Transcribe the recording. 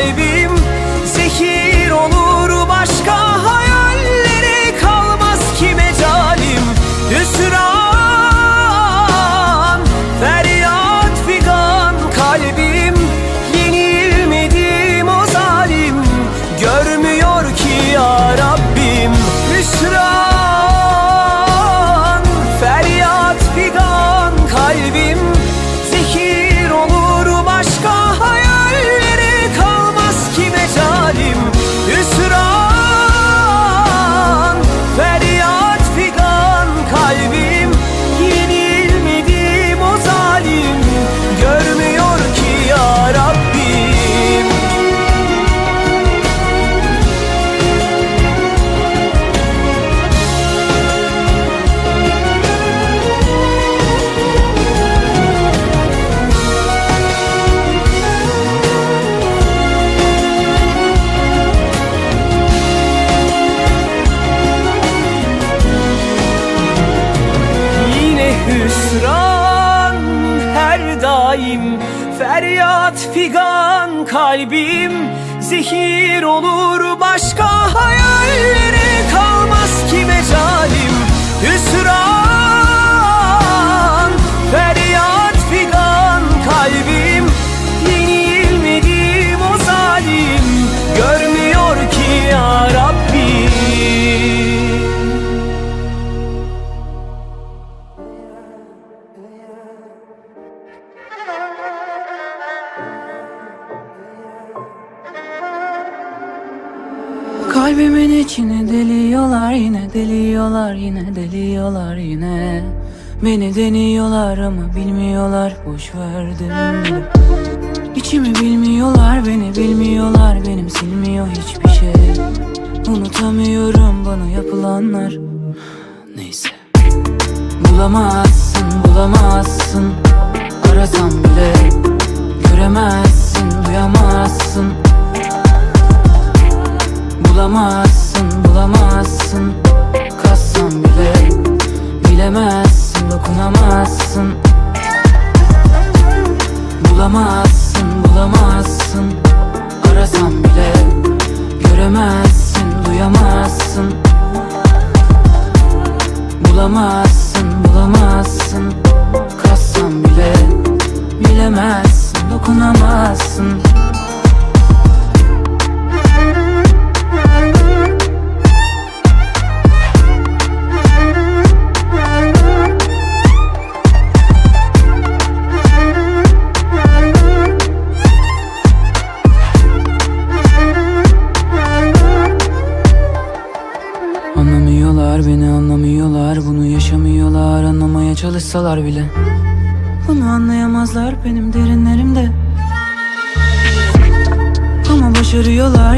figan daim Feryat figan kalbim. Zehir olur başka hayallere kalmaz ki mecalim. Hüsran Kalbimin içine deliyorlar yine deliyorlar yine deliyorlar yine. Beni deniyorlar ama bilmiyorlar boş verdim İçimi bilmiyorlar beni bilmiyorlar benim silmiyor hiçbir şey. Unutamıyorum bana yapılanlar. Neyse. Bulamazsın bulamazsın. Arasan bile Göremezsin duyamazsın Bulamazsın bulamazsın. Kassan bile Bilemezsin dokunamazsın. Bulamazsın bulamazsın. Arasan bile Göremezsin duyamazsın. Bulamazsın bulamazsın. Kassan bile Bilemezsin dokunamazsın. Anlamıyorlar beni anlamıyorlar. Bunu yaşamıyorlar anlamaya çalışsalar bile. Bunu anlayamazlar benim derinlerimde. Ama başarıyorlar